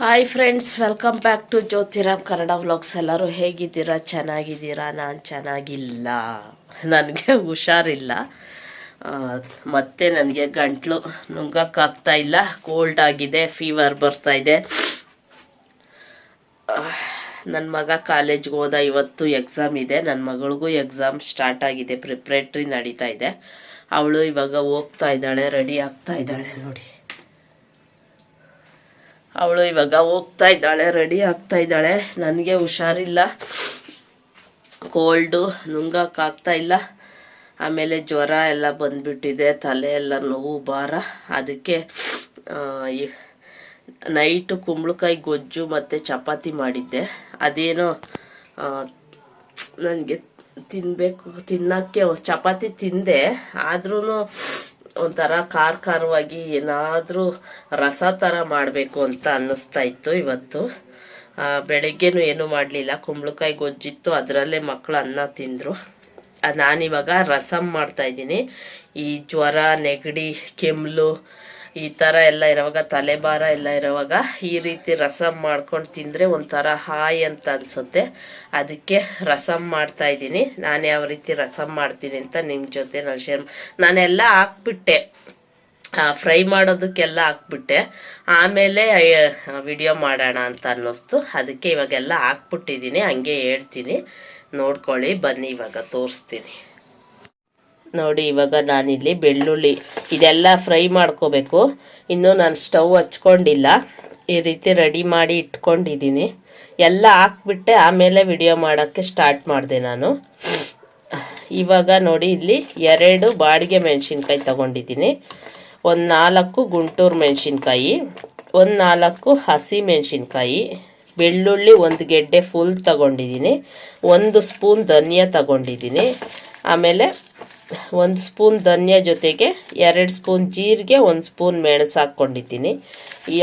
Hi friends welcome back to Jyothiram Kannada vlogs ಎಲ್ಲರೂ ಹೇಗಿದ್ದೀರಾ? ಚೆನ್ನಾಗಿದ್ದೀರಾ? ನಾನು ಚೆನ್ನಾಗಿಲ್ಲ. ನನಗೆ ಹುಷಾರಿಲ್ಲ. ಮತ್ತೆ ನನಗೆ ಗಂಟ್ಲು ನುಂಗಕ್ಕಾಗ್ತಾ ಇಲ್ಲ. ಕೋಲ್ಡ್ ಆಗಿದೆ ಫೀವರ್ ಬರ್ತಾ ಇದೆ. ನನ್ನ ಮಗ ಕಾಲೇಜ್ಗೆ ಹೋದ ಇವತ್ತು ಎಕ್ಸಾಮ್ ಇದೆ. ನನ್ನ ಮಗಳಿಗೂ ಎಕ್ಸಾಮ್ ಸ್ಟಾರ್ಟ್ ಆಗಿದೆ. ಪ್ರಿಪ್ರೇಟ್ರಿ ನಡೀತಾ ಇದೆ. ಅವಳು ಇವಾಗ ಹೋಗ್ತಾ ಇದ್ದಾಳೆ ರೆಡಿ ಆಗ್ತಾ ಇದ್ದಾಳೆ ನೋಡಿ. ಅವಳು ಇವಾಗ ಹೋಗ್ತಾ ಇದ್ದಾಳೆ ರೆಡಿ ಆಗ್ತಾ ಇದ್ದಾಳೆ. ನನಗೆ ಹುಷಾರಿಲ್ಲ. ಕೋಲ್ಡು ನುಂಗಕ್ಕಾಗ್ತಾ ಇಲ್ಲ. ಆಮೇಲೆ ಜ್ವರ ಎಲ್ಲ ಬಂದ್ಬಿಟ್ಟಿದೆ, ತಲೆ ಎಲ್ಲ ನೋವು, ಭಾರ. ಅದಕ್ಕೆ ನೈಟು ಕುಂಬಳಕಾಯಿ ಗೊಜ್ಜು ಮತ್ತು ಚಪಾತಿ ಮಾಡಿದ್ದೆ. ಅದೇನೋ ನನಗೆ ತಿನ್ನಬೇಕು ತಿನ್ನೋಕ್ಕೆ ಚಪಾತಿ ತಿಂದೆ. ಆದ್ರೂ ಒಂಥರ ಖಾರ ಖಾರವಾಗಿ ಏನಾದರೂ ರಸ ಥರ ಮಾಡಬೇಕು ಅಂತ ಅನ್ನಿಸ್ತಾ ಇತ್ತು ಇವತ್ತು. ಬೆಳಗ್ಗೆನೂ ಏನೂ ಮಾಡಲಿಲ್ಲ. ಕುಂಬಳಕಾಯಿ ಗೊಜ್ಜಿತ್ತು, ಅದರಲ್ಲೇ ಮಕ್ಕಳು ಅನ್ನ ತಿಂದರು. ನಾನಿವಾಗ ರಸಂ ಮಾಡ್ತಾಯಿದ್ದೀನಿ ಈ ಜ್ವರ, ನೆಗಡಿ ಕೆಮ್ಮಲು ಈ ಥರ ಎಲ್ಲ ಇರುವಾಗ, ತಲೆಭಾರ ಎಲ್ಲ ಇರುವಾಗ ಈ ರೀತಿ ರಸಂ ಮಾಡ್ಕೊಂಡು ತಿಂದರೆ ಒಂಥರ ಹಾಯ್ ಅಂತ ಅನಿಸುತ್ತೆ. ಅದಕ್ಕೆ ರಸಂ ಮಾಡ್ತಾ ಇದ್ದೀನಿ. ನಾನು ಯಾವ ರೀತಿ ರಸಂ ಮಾಡ್ತೀನಿ ಅಂತ ನಿಮ್ಮ ಜೊತೆ ನಾನು ಶೇರ್ ನಾನೆಲ್ಲ ಹಾಕ್ಬಿಟ್ಟೆ. ಫ್ರೈ ಮಾಡೋದಕ್ಕೆಲ್ಲ ಹಾಕ್ಬಿಟ್ಟೆ. ಆಮೇಲೆ ವಿಡಿಯೋ ಮಾಡೋಣ ಅಂತ ಅನ್ನಿಸ್ತು. ಅದಕ್ಕೆ ಇವಾಗೆಲ್ಲ ಹಾಕ್ಬಿಟ್ಟಿದ್ದೀನಿ. ಹಂಗೆ ಹೇಳ್ತೀನಿ. ನೋಡ್ಕೊಳ್ಳಿ, ಬನ್ನಿ ಇವಾಗ ತೋರಿಸ್ತೀನಿ. ನೋಡಿ, ಇವಾಗ ನಾನಿಲ್ಲಿ ಬೆಳ್ಳುಳ್ಳಿ ಇದೆಲ್ಲ ಫ್ರೈ ಮಾಡ್ಕೋಬೇಕು. ಇನ್ನೂ ನಾನು ಸ್ಟವ್ ಹಚ್ಕೊಂಡಿಲ್ಲ. ಈ ರೀತಿ ರೆಡಿ ಮಾಡಿ ಇಟ್ಕೊಂಡಿದ್ದೀನಿ. ಎಲ್ಲ ಹಾಕ್ಬಿಟ್ಟೆ, ಆಮೇಲೆ ವಿಡಿಯೋ ಮಾಡೋಕ್ಕೆ ಸ್ಟಾರ್ಟ್ ಮಾಡಿದೆ ನಾನು. ಇವಾಗ ನೋಡಿ, ಇಲ್ಲಿ ಎರಡು ಬಾಡಿಗೆ ಮೆಣಸಿನ್ಕಾಯಿ ತಗೊಂಡಿದ್ದೀನಿ. ಒಂದು ನಾಲ್ಕು ಗುಂಟೂರು ಮೆಣಸಿನ್ಕಾಯಿ, ಒಂದು ನಾಲ್ಕು ಹಸಿ ಮೆಣಸಿನ್ಕಾಯಿ, ಬೆಳ್ಳುಳ್ಳಿ ಒಂದು ಗೆಡ್ಡೆ ಫುಲ್ ತಗೊಂಡಿದ್ದೀನಿ. ಒಂದು ಸ್ಪೂನ್ ಧನಿಯಾ ತಗೊಂಡಿದ್ದೀನಿ. ಆಮೇಲೆ ಒಂದು ಸ್ಪೂನ್ ಧನಿಯಾ ಜೊತೆಗೆ ಎರಡು ಸ್ಪೂನ್ ಜೀರಿಗೆ, ಒಂದು ಸ್ಪೂನ್ ಮೆಣಸು ಹಾಕ್ಕೊಂಡಿದ್ದೀನಿ.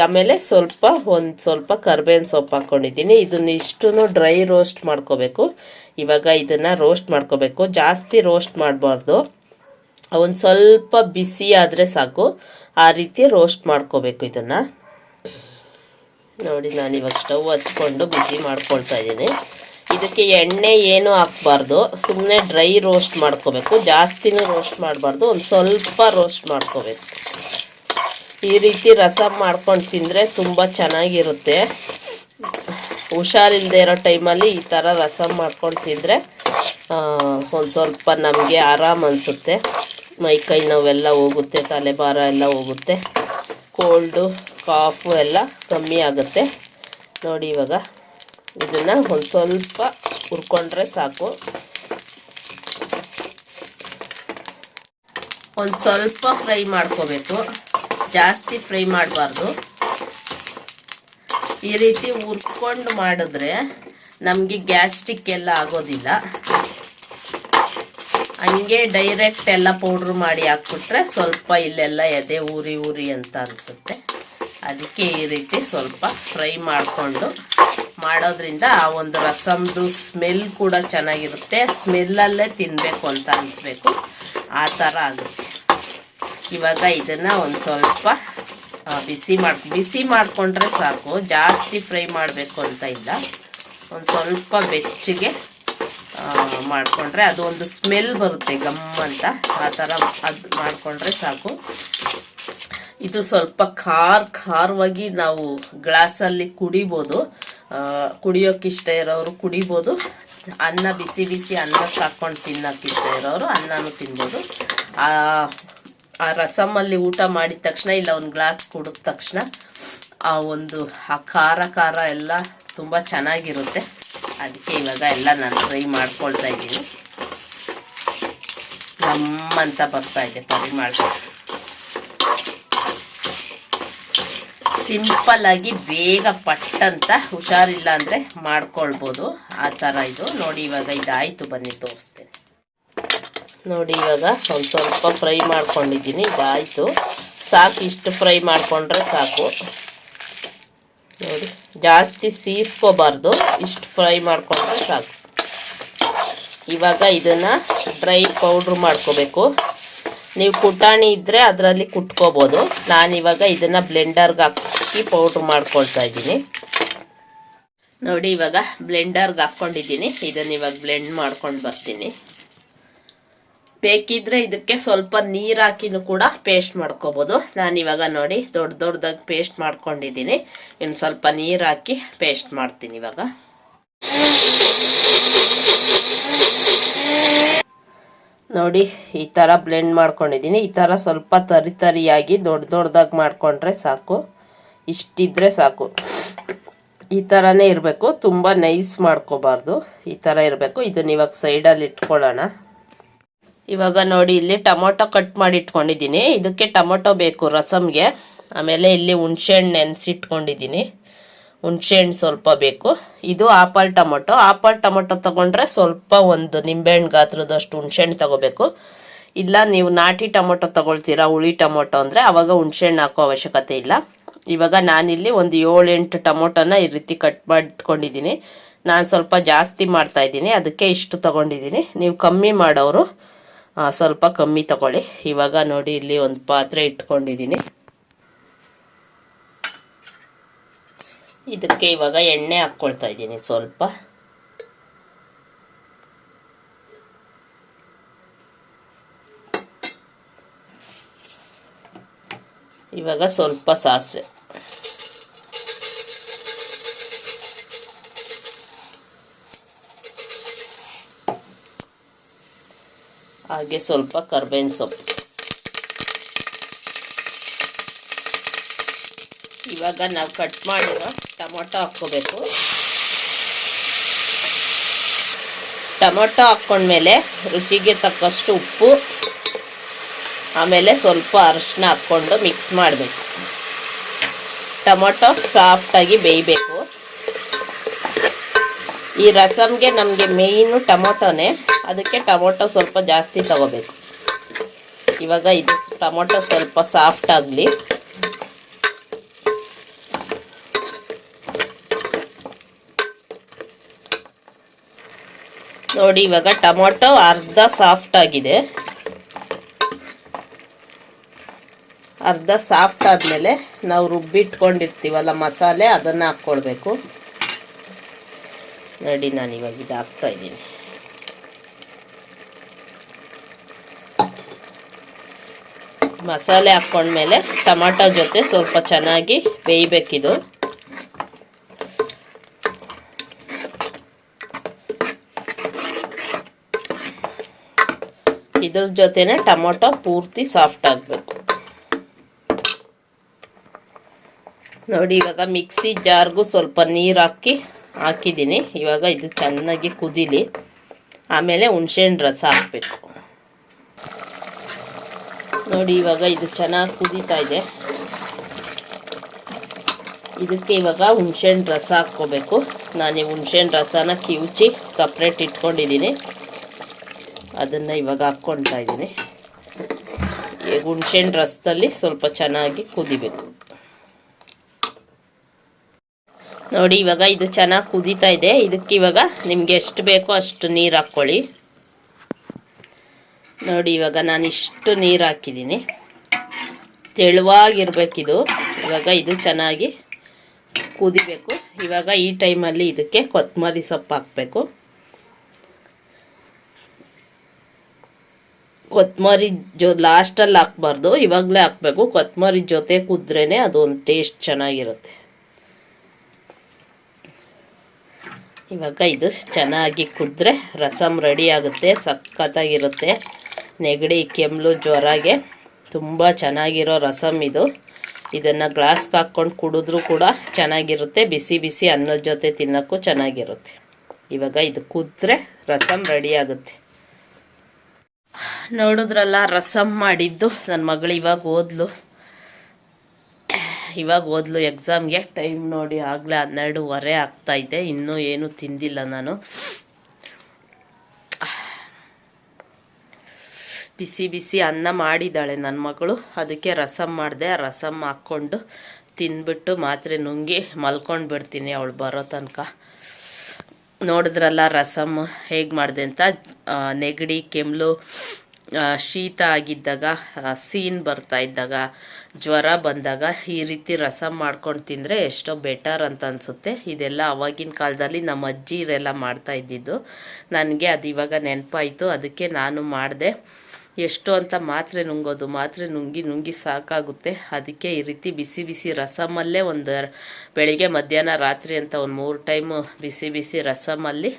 ಆಮೇಲೆ ಸ್ವಲ್ಪ, ಒಂದು ಸ್ವಲ್ಪ ಕರ್ಬೇವಿನ ಸೊಪ್ಪು ಹಾಕ್ಕೊಂಡಿದ್ದೀನಿ. ಇದನ್ನ ಇಷ್ಟು ಡ್ರೈ ರೋಸ್ಟ್ ಮಾಡ್ಕೋಬೇಕು. ಇವಾಗ ಇದನ್ನು ರೋಸ್ಟ್ ಮಾಡ್ಕೋಬೇಕು. ಜಾಸ್ತಿ ರೋಸ್ಟ್ ಮಾಡಬಾರ್ದು. ಒಂದು ಸ್ವಲ್ಪ ಬಿಸಿ ಆದರೆ ಸಾಕು. ಆ ರೀತಿ ರೋಸ್ಟ್ ಮಾಡ್ಕೋಬೇಕು ಇದನ್ನು. ನೋಡಿ ನಾನು ಇವಾಗ ಸ್ಟವ್ ಹಚ್ಕೊಂಡು ಬಿಸಿ ಮಾಡ್ಕೊಳ್ತಾ ಇದ್ದೀನಿ. ಇದಕ್ಕೆ ಎಣ್ಣೆ ಏನು ಹಾಕ್ಬಾರ್ದು ಸುಮ್ಮನೆ ಡ್ರೈ ರೋಸ್ಟ್ ಮಾಡ್ಕೋಬೇಕು. ಜಾಸ್ತಿನೂ ರೋಸ್ಟ್ ಮಾಡಬಾರ್ದು, ಒಂದು ಸ್ವಲ್ಪ ರೋಸ್ಟ್ ಮಾಡ್ಕೋಬೇಕು. ಈ ರೀತಿ ರಸ ಮಾಡ್ಕೊಂಡು ತಿಂದರೆ ತುಂಬ ಚೆನ್ನಾಗಿರುತ್ತೆ. ಹುಷಾರಿಲ್ಲದೆ ಇರೋ ಟೈಮಲ್ಲಿ ಈ ಥರ ರಸ ಮಾಡ್ಕೊಂಡು ತಿಂದರೆ ಒಂದು ಸ್ವಲ್ಪ ನಮಗೆ ಆರಾಮ್ ಅನಿಸುತ್ತೆ. ಮೈ ಕೈ ನೋವೆಲ್ಲ ಹೋಗುತ್ತೆ, ತಲೆಭಾರ ಎಲ್ಲ ಹೋಗುತ್ತೆ. ಕೋಲ್ಡು ಕಾಫು ಎಲ್ಲ ಕಮ್ಮಿ ಆಗುತ್ತೆ. ನೋಡಿ ಇವಾಗ. ಇದನ್ನು ಒಂದು ಸ್ವಲ್ಪ ಹುರ್ಕೊಂಡ್ರೆ ಸಾಕು. ಒಂದು ಸ್ವಲ್ಪ ಫ್ರೈ ಮಾಡ್ಕೋಬೇಕು. ಜಾಸ್ತಿ ಫ್ರೈ ಮಾಡಬಾರ್ದು. ಈ ರೀತಿ ಹುರ್ಕೊಂಡು ಮಾಡಿದ್ರೆ ನಮಗೆ ಗ್ಯಾಸ್ಟ್ರಿಕ್ ಎಲ್ಲ ಆಗೋದಿಲ್ಲ. ಹಂಗೆ ಡೈರೆಕ್ಟ್ ಎಲ್ಲ ಪೌಡ್ರ್ ಮಾಡಿ ಹಾಕ್ಬಿಟ್ರೆ ಸ್ವಲ್ಪ ಇಲ್ಲೆಲ್ಲ ಎದೆ ಊರಿ ಊರಿ ಅಂತ ಅನಿಸುತ್ತೆ. ಅದಕ್ಕೆ ಈ ರೀತಿ ಸ್ವಲ್ಪ ಫ್ರೈ ಮಾಡಿಕೊಂಡು ಮಾಡೋದ್ರಿಂದ ಒಂದು ರಸಮ್ದು ಸ್ಮೆಲ್ ಕೂಡ ಚೆನ್ನಾಗಿರುತ್ತೆ. ಸ್ಮೆಲ್ಲಲ್ಲೇ ತಿನ್ನಬೇಕು ಅಂತ ಅನಿಸ್ಬೇಕು. ಆ ಥರ ಆಗುತ್ತೆ. ಇವಾಗ ಇದನ್ನು ಒಂದು ಸ್ವಲ್ಪ ಬಿಸಿ ಮಾಡ್, ಬಿಸಿ ಮಾಡಿಕೊಂಡ್ರೆ ಸಾಕು. ಜಾಸ್ತಿ ಫ್ರೈ ಮಾಡಬೇಕು ಅಂತ ಇಲ್ಲ. ಒಂದು ಸ್ವಲ್ಪ ಬೆಚ್ಚಗೆ ಮಾಡಿಕೊಂಡ್ರೆ ಅದು ಒಂದು ಸ್ಮೆಲ್ ಬರುತ್ತೆ, ಗಮ್ ಅಂತ. ಆ ಥರ ಅದು ಮಾಡಿಕೊಂಡ್ರೆ ಸಾಕು. ಇದು ಸ್ವಲ್ಪ ಖಾರ, ಖಾರವಾಗಿ ನಾವು ಗ್ಲಾಸಲ್ಲಿ ಕುಡಿಬೋದು. ಕುಡಿಯೋಕೆ ಇಷ್ಟ ಇರೋರು ಕುಡಿಬೋದು. ಅನ್ನ ಬಿಸಿ ಬಿಸಿ ಅನ್ನಕ್ಕೆ ಹಾಕ್ಕೊಂಡು ತಿನ್ನೋಕೆ ಇಷ್ಟ ಇರೋರು ಅನ್ನನೂ ತಿನ್ಬೋದು. ಆ ರಸಮಲ್ಲಿ ಊಟ ಮಾಡಿದ ತಕ್ಷಣ ಇಲ್ಲ, ಒಂದು ಗ್ಲಾಸ್ ಕುಡಿದ ತಕ್ಷಣ ಆ ಒಂದು, ಆ ಖಾರ ಖಾರ ಎಲ್ಲ ತುಂಬ ಚೆನ್ನಾಗಿರುತ್ತೆ. ಅದಕ್ಕೆ ಇವಾಗ ಎಲ್ಲ ನಾನು ಫ್ರೈ ಮಾಡ್ಕೊಳ್ತಾ ಇದ್ದೀನಿ. ನಮ್ಮಂತ ಬರ್ತಾ ಇದೆ ಪರಿಮಳ ಸಿಂಪಲ್ ಆಗಿ ಬೇಗ ಪಟ್ಟಂತ ಹುಷಾರಿಲ್ಲ ಅಂದರೆ ಮಾಡ್ಕೊಳ್ಬೋದು. ಆ ಥರ ಇದು. ನೋಡಿ ಇವಾಗ ಇದಾಯಿತು ಬನ್ನಿ, ತೋರಿಸ್ತೇನೆ. ನೋಡಿ ಇವಾಗ ಒಂದು ಸ್ವಲ್ಪ ಫ್ರೈ ಮಾಡ್ಕೊಂಡಿದ್ದೀನಿ, ಇದಾಯಿತು. ಸಾಕು, ಇಷ್ಟು ಫ್ರೈ ಮಾಡಿಕೊಂಡ್ರೆ ಸಾಕು. ನೋಡಿ, ಜಾಸ್ತಿ ಸೀಸ್ಕೋಬಾರ್ದು, ಇಷ್ಟು ಫ್ರೈ ಮಾಡಿಕೊಂಡ್ರೆ ಸಾಕು. ಇವಾಗ ಇದನ್ನು ಡ್ರೈ ಪೌಡ್ರ್ ಮಾಡ್ಕೋಬೇಕು. ನೀವು ಕುಟಾಣಿ ಇದ್ದರೆ ಅದರಲ್ಲಿ ಕುಟ್ಕೋಬೋದು. ನಾನಿವಾಗ ಇದನ್ನು ಬ್ಲೆಂಡರ್ಗೆ ಹಾಕ್ ಹಾಕಿ ಪೌಡ್ರ್ ಮಾಡ್ಕೊಳ್ತಾ ಇದ್ದೀನಿ. ನೋಡಿ ಇವಾಗ ಬ್ಲೆಂಡರ್ಗೆ ಹಾಕ್ಕೊಂಡಿದ್ದೀನಿ. ಇದನ್ನು ಇವಾಗ ಬ್ಲೆಂಡ್ ಮಾಡ್ಕೊಂಡು ಬರ್ತೀನಿ. ಬೇಕಿದ್ರೆ ಇದಕ್ಕೆ ಸ್ವಲ್ಪ ನೀರು ಹಾಕಿನೂ ಕೂಡ ಪೇಸ್ಟ್ ಮಾಡ್ಕೋಬೋದು. ನಾನು ಇವಾಗ ನೋಡಿ ದೊಡ್ಡ ದೊಡ್ಡದಾಗಿ ಪೇಸ್ಟ್ ಮಾಡ್ಕೊಂಡಿದ್ದೀನಿ. ಇನ್ನು ಸ್ವಲ್ಪ ನೀರು ಹಾಕಿ ಪೇಸ್ಟ್ ಮಾಡ್ತೀನಿ ಇವಾಗ. ನೋಡಿ ಈ ಥರ ಬ್ಲೆಂಡ್ ಮಾಡ್ಕೊಂಡಿದ್ದೀನಿ. ಈ ಥರ ಸ್ವಲ್ಪ ತರಿ ತರಿಯಾಗಿ ದೊಡ್ಡ ದೊಡ್ಡದಾಗಿ ಮಾಡಿಕೊಂಡ್ರೆ ಸಾಕು. ಇಷ್ಟಿದ್ರೆ ಸಾಕು. ಈ ಥರನೇ ಇರಬೇಕು. ತುಂಬ ನೈಸ್ ಮಾಡ್ಕೋಬಾರ್ದು. ಈ ಥರ ಇರಬೇಕು. ಇದನ್ನ ಇವಾಗ ಸೈಡಲ್ಲಿ ಇಟ್ಕೊಳ್ಳೋಣ. ಇವಾಗ ನೋಡಿ, ಇಲ್ಲಿ ಟೊಮೊಟೊ ಕಟ್ ಮಾಡಿ ಇಟ್ಕೊಂಡಿದ್ದೀನಿ. ಇದಕ್ಕೆ ಟೊಮೊಟೊ ಬೇಕು ರಸಮ್ಗೆ. ಆಮೇಲೆ ಇಲ್ಲಿ ಹುಣ್ಸೆಹಣ್ಣು ನೆನೆಸಿಟ್ಕೊಂಡಿದ್ದೀನಿ. ಹುಣ್ಸೆಹಣ್ಣು ಸ್ವಲ್ಪ ಬೇಕು. ಇದು ಆಪಲ್ ಟೊಮೊಟೊ. ಆಪಲ್ ಟೊಮೊಟೊ ತೊಗೊಂಡ್ರೆ ಸ್ವಲ್ಪ ಒಂದು ನಿಂಬೆಹಣ್ಣು ಗಾತ್ರದಷ್ಟು ಹುಣ್ಸೆಹಣ್ಣು ತಗೋಬೇಕು. ಇಲ್ಲ, ನೀವು ನಾಟಿ ಟೊಮೊಟೊ ತೊಗೊಳ್ತೀರಾ, ಹುಳಿ ಟೊಮೊಟೊ ಅಂದರೆ ಆವಾಗ ಹುಣ್ಸೆಹಣ್ಣು ಹಾಕೋ ಅವಶ್ಯಕತೆ ಇಲ್ಲ. ಇವಾಗ ನಾನಿಲ್ಲಿ ಒಂದು ಏಳೆಂಟು ಟೊಮೊಟೊನ ಈ ರೀತಿ ಕಟ್ ಮಾಡಿಟ್ಕೊಂಡಿದ್ದೀನಿ ನಾನು ಸ್ವಲ್ಪ ಜಾಸ್ತಿ ಮಾಡ್ತಾ ಇದ್ದೀನಿ. ಅದಕ್ಕೆ ಇಷ್ಟು ತೊಗೊಂಡಿದ್ದೀನಿ. ನೀವು ಕಮ್ಮಿ ಮಾಡೋರು ಸ್ವಲ್ಪ ಕಮ್ಮಿ ತಗೊಳ್ಳಿ. ಇವಾಗ ನೋಡಿ, ಇಲ್ಲಿ ಒಂದು ಪಾತ್ರೆ ಇಟ್ಕೊಂಡಿದ್ದೀನಿ. ಇದಕ್ಕೆ ಇವಾಗ ಎಣ್ಣೆ ಹಾಕ್ಕೊಳ್ತಾ ಇದ್ದೀನಿ ಸ್ವಲ್ಪ. ಇವಾಗ ಸ್ವಲ್ಪ ಸಾಸಿವೆ. ಹಾಗೆ ಸ್ವಲ್ಪ ಕರ್ಬೇವಿನ ಸೊಪ್ಪು. ಇವಾಗ ನಾವು ಕಟ್ ಮಾಡಿರೋ ಟೊಮೊಟೊ ಹಾಕ್ಕೋಬೇಕು. ಟೊಮೊಟೊ ಹಾಕ್ಕೊಂಡ್ಮೇಲೆ ರುಚಿಗೆ ತಕ್ಕಷ್ಟು ಉಪ್ಪು. ಆಮೇಲೆ ಸ್ವಲ್ಪ ಅರಶಿನ ಹಾಕ್ಕೊಂಡು ಮಿಕ್ಸ್ ಮಾಡಬೇಕು. ಟೊಮೊಟೊ ಸಾಫ್ಟಾಗಿ ಬೇಯಬೇಕು. ಈ ರಸಮ್ಗೆ ನಮಗೆ ಮೇಯ್ನು ಟೊಮೊಟೊನೇ, ಅದಕ್ಕೆ ಟೊಮೊಟೊ ಸ್ವಲ್ಪ ಜಾಸ್ತಿ ತಗೋಬೇಕು. ಇವಾಗ ಇದು ಟೊಮೊಟೊ ಸ್ವಲ್ಪ ಸಾಫ್ಟ್ ಆಗಲಿ. ನೋಡಿ ಇವಾಗ ಟೊಮೊಟೊ ಅರ್ಧ ಸಾಫ್ಟ್ ಆಗಿದೆ. ಅರ್ಧ ಸಾಫ್ಟ್ ಆದಮೇಲೆ ನಾವು ರುಬ್ಬಿಟ್ಕೊಂಡಿರ್ತೀವಲ್ಲ ಮಸಾಲೆ, ಅದನ್ನು ಹಾಕ್ಕೊಳ್ಬೇಕು ನೋಡಿ, ನಾನು ಇವಾಗ ಇದು ಹಾಕ್ತಾ ಇದ್ದೀನಿ. ಮಸಾಲೆ ಹಾಕ್ಕೊಂಡ್ಮೇಲೆ ಟೊಮಾಟೊ ಜೊತೆ ಸ್ವಲ್ಪ ಚೆನ್ನಾಗಿ ಬೇಯಬೇಕಿದು. ಇದ್ರ ಜೊತೆನೆ ಟೊಮೊಟೊ ಪೂರ್ತಿ ಸಾಫ್ಟ್ ಆಗಬೇಕು. ನೋಡಿ, ಇವಾಗ ಮಿಕ್ಸಿ ಜಾರ್ಗೂ ಸ್ವಲ್ಪ ನೀರು ಹಾಕಿ, ಹಾಕಿದ್ದೀನಿ. ಇವಾಗ ಇದು ಚೆನ್ನಾಗಿ ಕುದೀಲಿ. ಆಮೇಲೆ ಹುಣ್ಸೆಹಣ್ಣು ರಸ ಹಾಕಬೇಕು. ನೋಡಿ, ಇವಾಗ ಇದು ಚೆನ್ನಾಗಿ ಕುದೀತಾ ಇದೆ. ಇದಕ್ಕೆ ಇವಾಗ ಹುಣ್ಸೆಹಣ್ಣು ರಸ ಹಾಕ್ಕೋಬೇಕು. ನಾನು ಈ ಹುಣ್ಸೆಹಣ್ಣು ರಸನ ಕಿವುಚಿ ಸಪ್ರೇಟ್ ಇಟ್ಕೊಂಡಿದ್ದೀನಿ. ಅದನ್ನು ಇವಾಗ ಹಾಕ್ಕೊಳ್ತಾ ಇದ್ದೀನಿ. ಈಗ ಹುಣ್ಸೆಹಣ್ಣು ರಸದಲ್ಲಿ ಸ್ವಲ್ಪ ಚೆನ್ನಾಗಿ ಕುದಿಬೇಕು. ನೋಡಿ, ಇವಾಗ ಇದು ಚೆನ್ನಾಗಿ ಕುದೀತಾ ಇದೆ. ಇದಕ್ಕೆ ಇವಾಗ ನಿಮಗೆ ಎಷ್ಟು ಬೇಕೋ ಅಷ್ಟು ನೀರು ಹಾಕ್ಕೊಳ್ಳಿ. ನೋಡಿ, ಇವಾಗ ನಾನು ಇಷ್ಟು ನೀರು ಹಾಕಿದ್ದೀನಿ. ತೆಳುವಾಗಿರ್ಬೇಕಿದು. ಇವಾಗ ಇದು ಚೆನ್ನಾಗಿ ಕುದಿಬೇಕು. ಇವಾಗ ಈ ಟೈಮಲ್ಲಿ ಇದಕ್ಕೆ ಕೊತ್ತಂಬರಿ ಸೊಪ್ಪು ಹಾಕಬೇಕು. ಕೊತ್ತಂಬರಿ ಜೊ, ಲಾಸ್ಟಲ್ಲಿ ಹಾಕ್ಬಾರ್ದು. ಇವಾಗಲೇ ಹಾಕಬೇಕು. ಕೊತ್ತಂಬರಿ ಜೊತೆ ಕುದ್ರೇ ಅದು ಒಂದು ಟೇಸ್ಟ್ ಚೆನ್ನಾಗಿರುತ್ತೆ. ಇವಾಗ ಇದು ಚೆನ್ನಾಗಿ ಕುದ್ರೆ ರಸಮ್ ರೆಡಿ ಆಗುತ್ತೆ, ಸಖತ್ತಾಗಿರುತ್ತೆ. ನೆಗಡಿ ಕೆಮ್ಮು ಜ್ವರಗೆ ತುಂಬ ಚೆನ್ನಾಗಿರೋ ರಸಮ್ ಇದು. ಇದನ್ನು ಗ್ಲಾಸ್ಗೆ ಹಾಕ್ಕೊಂಡು ಕುಡಿದ್ರೂ ಕೂಡ ಚೆನ್ನಾಗಿರುತ್ತೆ, ಬಿಸಿ ಬಿಸಿ ಅನ್ನದ ಜೊತೆ ತಿನ್ನೋಕ್ಕೂ ಚೆನ್ನಾಗಿರುತ್ತೆ. ಇವಾಗ ಇದು ಕುದ್ರೆ ರಸಮ್ ರೆಡಿ ಆಗುತ್ತೆ. ನೋಡಿದ್ರಲ್ಲ ರಸಮ್ ಮಾಡಿದ್ದು ನನ್ನ ಮಗಳು ಇವಾಗ ಓದ್ಲು. ಇವಾಗ ಓದ್ಲು ಎಕ್ಸಾಮ್ಗೆ ಟೈಮ್ ನೋಡಿ ಆಗಲೇ ಹನ್ನೆರಡೂವರೆ ಆಗ್ತಾಯಿದೆ ಇನ್ನೂ ಏನೂ ತಿಂದಿಲ್ಲ ನಾನು. ಬಿಸಿ ಬಿಸಿ ಅನ್ನ ಮಾಡಿದ್ದಾಳೆ ನನ್ನ ಮಗಳು. ಅದಕ್ಕೆ ರಸಮ್ ಮಾಡಿದೆ. ರಸಮ್ ಹಾಕ್ಕೊಂಡು ತಿಂದ್ಬಿಟ್ಟು ಮಾತ್ರೆ ನುಂಗಿ ಮಲ್ಕೊಂಡು ಬಿಡ್ತೀನಿ ಅವಳು ಬರೋ ತನಕ. ನೋಡಿದ್ರಲ್ಲ ರಸಮ್ ಹೇಗೆ ಮಾಡಿದೆ ಅಂತ. ನೆಗಡಿ ಕೆಮ್ಮಲು ಆ, ಶೀತ ಆಗಿದ್ದಾಗ ಸೀನ್ ಬರ್ತಾ ಇದ್ದಾಗ, ಜ್ವರ ಬಂದಾಗ ಈ ರೀತಿ ರಸ ಮಾಡ್ಕೊಂಡು ತಿಂದರೆ ಎಷ್ಟೋ ಬೆಟರ್ ಅಂತ ಅನಿಸುತ್ತೆ. ಇದೆಲ್ಲ ಅವಾಗಿನ ಕಾಲದಲ್ಲಿ ನಮ್ಮ ಅಜ್ಜಿ ಅಜ್ಜಿರೆಲ್ಲ ಮಾಡ್ತಾ ಇದ್ದಿದ್ದು. ನನಗೆ ಅದು ಇವಾಗ ನೆನಪಾಯಿತು, ಅದಕ್ಕೆ ನಾನು ಮಾಡಿದೆ. ಎಷ್ಟು ಅಂತ ಮಾತ್ರೆ ನುಂಗೋದು, ಮಾತ್ರೆ ನುಂಗಿ ನುಂಗಿ ಸಾಕಾಗುತ್ತೆ. ಅದಕ್ಕೆ ಈ ರೀತಿ ಬಿಸಿ ಬಿಸಿ ರಸಮಲ್ಲೇ ಒಂದು ಬೆಳಿಗ್ಗೆ ಮಧ್ಯಾಹ್ನ ರಾತ್ರಿ ಅಂತ ಒಂದು ಮೂರು ಟೈಮು ಬಿಸಿ ಬಿಸಿ ರಸಮಲ್ಲಿ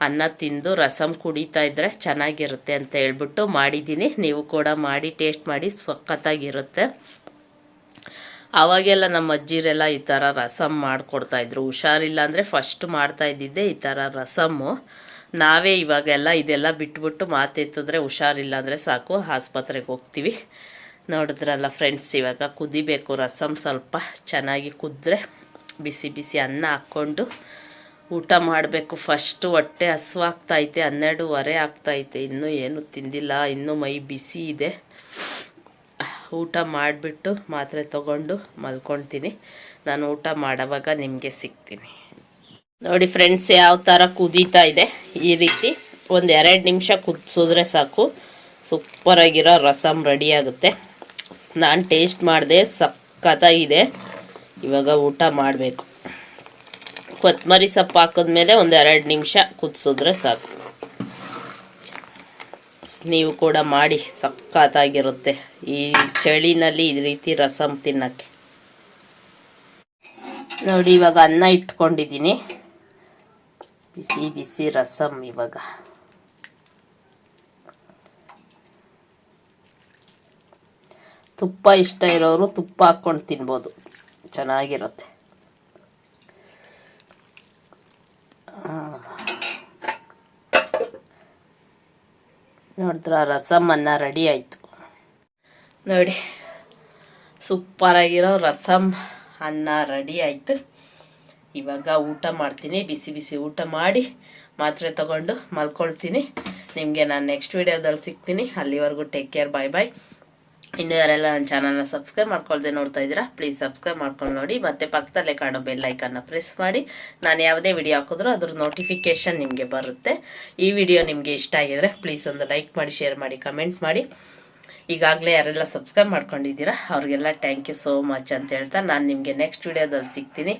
ಅನ್ನ ತಿಂದು ರಸಮ್ ಕುಡಿತಾ ಇದ್ದರೆ ಚೆನ್ನಾಗಿರುತ್ತೆ ಅಂತ ಹೇಳ್ಬಿಟ್ಟು ಮಾಡಿದ್ದೀನಿ. ನೀವು ಕೂಡ ಮಾಡಿ, ಟೇಸ್ಟ್ ಮಾಡಿ, ಸಖತ್ತಾಗಿರುತ್ತೆ. ಆವಾಗೆಲ್ಲ ನಮ್ಮ ಅಜ್ಜಿರೆಲ್ಲ ಈ ಥರ ರಸಮ್ ಮಾಡಿಕೊಡ್ತಾಯಿದ್ರು ಹುಷಾರಿಲ್ಲ ಅಂದರೆ ಫಸ್ಟ್ ಮಾಡ್ತಾ ಇದ್ದಿದ್ದೆ ಈ ಥರ ರಸಮ್ಮು ನಾವೇ ಇವಾಗೆಲ್ಲ ಇದೆಲ್ಲ ಬಿಟ್ಬಿಟ್ಟು ಮಾತೆತ್ತಿದ್ರೆ ಹುಷಾರಿಲ್ಲ ಅಂದರೆ ಸಾಕು, ಆಸ್ಪತ್ರೆಗೆ ಹೋಗ್ತೀವಿ. ನೋಡಿದ್ರಲ್ಲ ಫ್ರೆಂಡ್ಸ್ ಇವಾಗ ಕುದಿಬೇಕು ರಸಮ್ ಸ್ವಲ್ಪ. ಚೆನ್ನಾಗಿ ಕುದ್ರೆ ಬಿಸಿ ಬಿಸಿ ಅನ್ನ ಹಾಕ್ಕೊಂಡು ಊಟ ಮಾಡಬೇಕು. ಫಸ್ಟು ಹೊಟ್ಟೆ ಹಸುವಾಗ್ತೈತೆ, ಹನ್ನೆರಡೂವರೆ ಆಗ್ತೈತೆ. ಇನ್ನೂ ಏನು ತಿಂದಿಲ್ಲ, ಇನ್ನೂ ಮೈ ಬಿಸಿ ಇದೆ. ಊಟ ಮಾಡಿಬಿಟ್ಟು ಮಾತ್ರೆ ತಗೊಂಡು ಮಲ್ಕೊಳ್ತೀನಿ. ನಾನು ಊಟ ಮಾಡೋವಾಗ ನಿಮಗೆ ಸಿಗ್ತೀನಿ. ನೋಡಿ ಫ್ರೆಂಡ್ಸ್ ಯಾವ ಥರ ಕುದೀತಾ ಇದೆ. ಈ ರೀತಿ ಒಂದು ಎರಡು ನಿಮಿಷ ಕುದಿಸಿದ್ರೆ ಸಾಕು. ಸೂಪರಾಗಿರೋ ರಸಮ್ ರೆಡಿ ಆಗುತ್ತೆ. ನಾನು ಟೇಸ್ಟ್ ಮಾಡಿದೆ ಸಕ್ಕತ್ತಾಗಿದೆ ಇವಾಗ ಊಟ ಮಾಡಬೇಕು. ಕೊತ್ತಂಬರಿ ಸೊಪ್ಪು ಹಾಕಿದ್ಮೇಲೆ ಒಂದು ಎರಡು ನಿಮಿಷ ಕುದಿಸಿದ್ರೆ ಸಾಕು. ನೀವು ಕೂಡ ಮಾಡಿ ಸಕ್ಕತ್ತಾಗಿರುತ್ತೆ ಈ ಚಳಿನಲ್ಲಿ ಈ ರೀತಿ ರಸಮ್ ತಿನ್ನಕ್ಕೆ. ನೋಡಿ, ಇವಾಗ ಅನ್ನ ಇಟ್ಕೊಂಡಿದ್ದೀನಿ. ಬಿಸಿ ಬಿಸಿ ರಸಮ್ ಇವಾಗ. ತುಪ್ಪ ಇಷ್ಟ ಇರೋರು ತುಪ್ಪ ಹಾಕ್ಕೊಂಡು ತಿನ್ಬೋದು. ಚೆನ್ನಾಗಿರುತ್ತೆ. ನೋಡಿದ್ರ ಅನ್ನ ರೆಡಿ ಆಯಿತು. ನೋಡಿ ಸೂಪರಾಗಿರೋ ರಸಮ್ ಅನ್ನ ರೆಡಿ ಆಯಿತು. ಇವಾಗ ಊಟ ಮಾಡ್ತೀನಿ, ಬಿಸಿ ಬಿಸಿ ಊಟ ಮಾಡಿ ಮಾತ್ರೆ ತಗೊಂಡು ಮಲ್ಕೊಳ್ತೀನಿ. ನಿಮಗೆ ನಾನು ನೆಕ್ಸ್ಟ್ ವೀಡಿಯೋದಲ್ಲಿ ಸಿಗ್ತೀನಿ. ಅಲ್ಲಿವರೆಗೂ ಟೇಕ್ ಕೇರ್ ಬಾಯ್ ಬಾಯ್ ಇನ್ನು ಯಾರೆಲ್ಲ ನನ್ನ ಚಾನಲ್ನ ಸಬ್ಸ್ಕ್ರೈಬ್ ಮಾಡ್ಕೊಳ್ದೆ ನೋಡ್ತಾ ಇದ್ದೀರಾ ಪ್ಲೀಸ್ ಸಬ್ಸ್ಕ್ರೈಬ್ ಮಾಡ್ಕೊಂಡು ನೋಡಿ. ಮತ್ತೆ ಪಕ್ಕದಲ್ಲೇ ಕಾಣೋ ಬೆಲ್ ಐಕನ್ನ ಪ್ರೆಸ್ ಮಾಡಿ. ನಾನು ಯಾವುದೇ ವಿಡಿಯೋ ಹಾಕಿದ್ರೂ ಅದ್ರ ನೋಟಿಫಿಕೇಷನ್ ನಿಮಗೆ ಬರುತ್ತೆ. ಈ ವಿಡಿಯೋ ನಿಮಗೆ ಇಷ್ಟ ಆಗಿದ್ರೆ ಪ್ಲೀಸ್ ಒಂದು ಲೈಕ್ ಮಾಡಿ ಶೇರ್ ಮಾಡಿ ಕಮೆಂಟ್ ಮಾಡಿ. ಈಗಾಗಲೇ ಯಾರೆಲ್ಲ ಸಬ್ಸ್ಕ್ರೈಬ್ ಮಾಡ್ಕೊಂಡಿದ್ದೀರಾ, ಅವ್ರಿಗೆಲ್ಲ ಥ್ಯಾಂಕ್ ಯು ಸೋ ಮಚ್ ಅಂತ ಹೇಳ್ತಾ ನಾನು ನಿಮಗೆ ನೆಕ್ಸ್ಟ್ ವಿಡಿಯೋದಲ್ಲಿ ಸಿಗ್ತೀನಿ.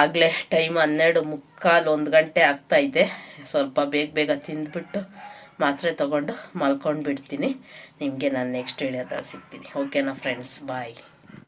ಆಗಲೇ ಟೈಮ್ ಹನ್ನೆರಡು ಮುಕ್ಕಾಲು ಒಂದು ಗಂಟೆ ಆಗ್ತಾ ಇದೆ. ಸ್ವಲ್ಪ ಬೇಗ ಬೇಗ ತಿಂದ್ಬಿಟ್ಟು. ಮಾತ್ರೆ ತಗೊಂಡು ಮಲ್ಕೊಂಡು ಬಿಡ್ತೀನಿ ನಿಮಗೆ ನಾನು ನೆಕ್ಸ್ಟ್ ವಿಡಿಯೋದಲ್ಲಿ ಸಿಗ್ತೀನಿ. ಓಕೆನಾ ಫ್ರೆಂಡ್ಸ್ ಬಾಯ್